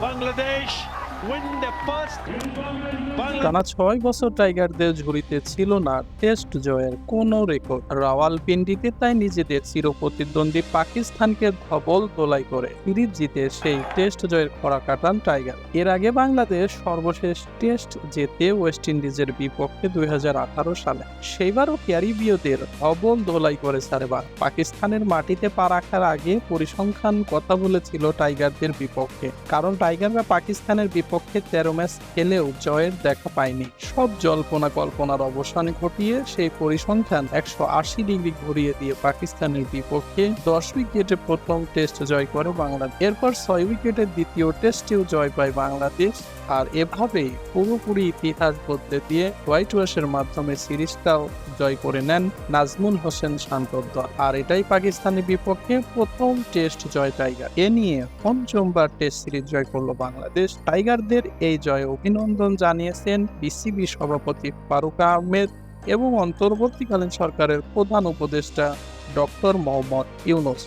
Bangladesh win the first. টানা ছয় বছর টাইগারদের ঝুড়িতে ছিল না টেস্ট জয়ের কোনো রেকর্ড। রাওয়ালপিন্ডিতে তাই নিজেদের চিরপ্রতিদ্বন্দ্বী পাকিস্তানকে ধবল তোলাই করে সিরিজ জিতে সেই টেস্ট জয়ের খরা কাটান টাইগার। এর আগে বাংলাদেশ সর্বশেষ টেস্ট জেতে ওয়েস্ট ইন্ডিজের বিপক্ষে দুই হাজার আঠারো সালে সেইবারও ক্যারিবীয়দের ধবল দোলাই করে সারেবার পাকিস্তানের মাটিতে পা রাখার আগে পরিসংখ্যান কথা বলেছিল টাইগারদের বিপক্ষে। কারণ টাইগাররা পাকিস্তানের বিপক্ষে তেরো ম্যাচ খেলেও জয়ের দেখা পায়নি। সব জল্পনা কল্পনার অবসান ঘটিয়ে সেই পরিসংখ্যান একশো আশি ডিগ্রি ঘুরিয়ে দিয়ে পাকিস্তানের বিপক্ষে দশ উইকেটে প্রথম টেস্ট জয় করে বাংলাদেশ। এরপর ছয় উইকেটের দ্বিতীয় টেস্টেও জয় পায় বাংলাদেশ। আর এভাবেই পুরোপুরি ইতিহাস বদলে দিয়ে হোয়াইট ওয়াশের মাধ্যমে সিরিজটাও জয় করে নেন নাজমুল হোসেন শান্তর দল আর এটাই পাকিস্তানের বিপক্ষে প্রথম টেস্ট জয় টাইগার। এ নিয়ে পঞ্চমবার টেস্ট সিরিজ জয় করল বাংলাদেশ। টাইগারদের এই জয়ে অভিনন্দন জানিয়েছেন বিসিবি সভাপতি ফারুক আহমেদ এবং অন্তর্বর্তীকালীন সরকারের প্রধান উপদেষ্টা ডক্টর মোহাম্মদ ইউনুস।